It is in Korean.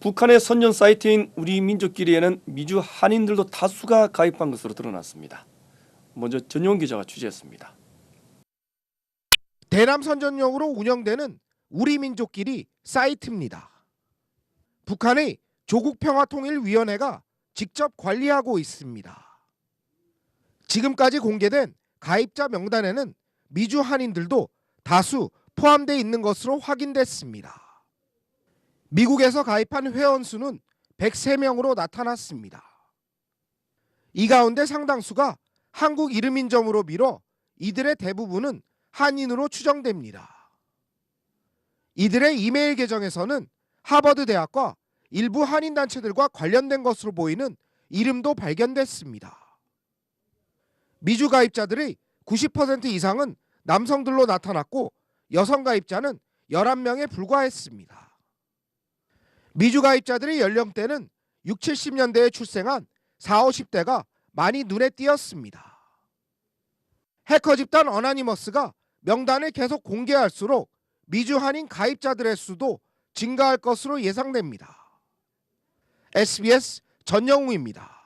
북한의 선전 사이트인 우리 민족끼리에는 미주 한인들도 다수가 가입한 것으로 드러났습니다. 먼저 전용 기자가 취재했습니다. 대남 선전용으로 운영되는 우리 민족끼리 사이트입니다. 북한의 조국평화통일위원회가 직접 관리하고 있습니다. 지금까지 공개된 가입자 명단에는 미주 한인들도 다수 포함되어 있는 것으로 확인됐습니다. 미국에서 가입한 회원 수는 103명으로 나타났습니다. 이 가운데 상당수가 한국 이름인 점으로 밀어 이들의 대부분은 한인으로 추정됩니다. 이들의 이메일 계정에서는 하버드 대학과 일부 한인 단체들과 관련된 것으로 보이는 이름도 발견됐습니다. 미주 가입자들의 90% 이상은 남성들로 나타났고 여성 가입자는 11명에 불과했습니다. 미주 가입자들의 연령대는 6, 70년대에 출생한 4, 50대가 많이 눈에 띄었습니다. 해커 집단 어나니머스가 명단을 계속 공개할수록 미주 한인 가입자들의 수도 증가할 것으로 예상됩니다. SBS 전영우입니다.